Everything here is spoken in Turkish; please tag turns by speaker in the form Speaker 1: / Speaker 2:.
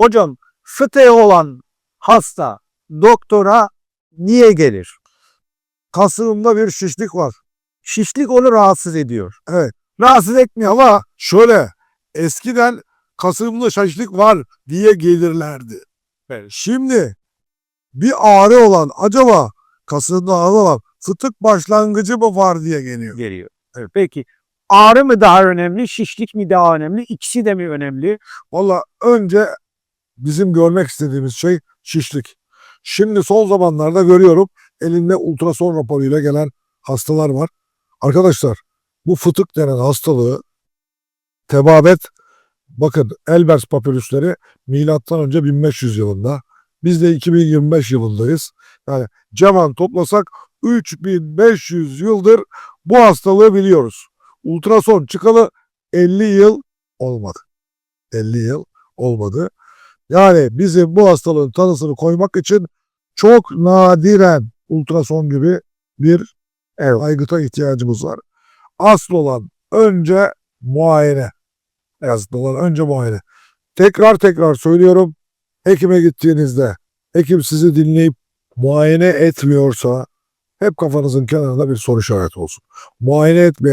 Speaker 1: Hocam fıtığı olan hasta doktora niye gelir?
Speaker 2: Kasığımda bir şişlik var.
Speaker 1: Şişlik onu rahatsız ediyor.
Speaker 2: Rahatsız etmiyor ama şöyle eskiden kasığımda şişlik var diye gelirlerdi. Şimdi bir ağrı olan acaba kasığında ağrı olan fıtık başlangıcı mı var diye geliyor.
Speaker 1: Geliyor. Evet, peki ağrı mı daha önemli, şişlik mi daha önemli? İkisi de mi önemli?
Speaker 2: Valla önce bizim görmek istediğimiz şey şişlik. Şimdi son zamanlarda görüyorum elinde ultrason raporuyla gelen hastalar var. Arkadaşlar bu fıtık denen hastalığı tebabet bakın Elbers papirüsleri milattan önce 1500 yılında biz de 2025 yılındayız. Yani ceman toplasak 3500 yıldır bu hastalığı biliyoruz. Ultrason çıkalı 50 yıl olmadı. 50 yıl olmadı. Yani bizim bu hastalığın tanısını koymak için çok nadiren ultrason gibi bir evet, aygıta ihtiyacımız var. Asıl olan önce muayene. Asıl olan önce muayene. Tekrar tekrar söylüyorum. Hekime gittiğinizde hekim sizi dinleyip muayene etmiyorsa hep kafanızın kenarında bir soru işareti olsun. Muayene etmeyen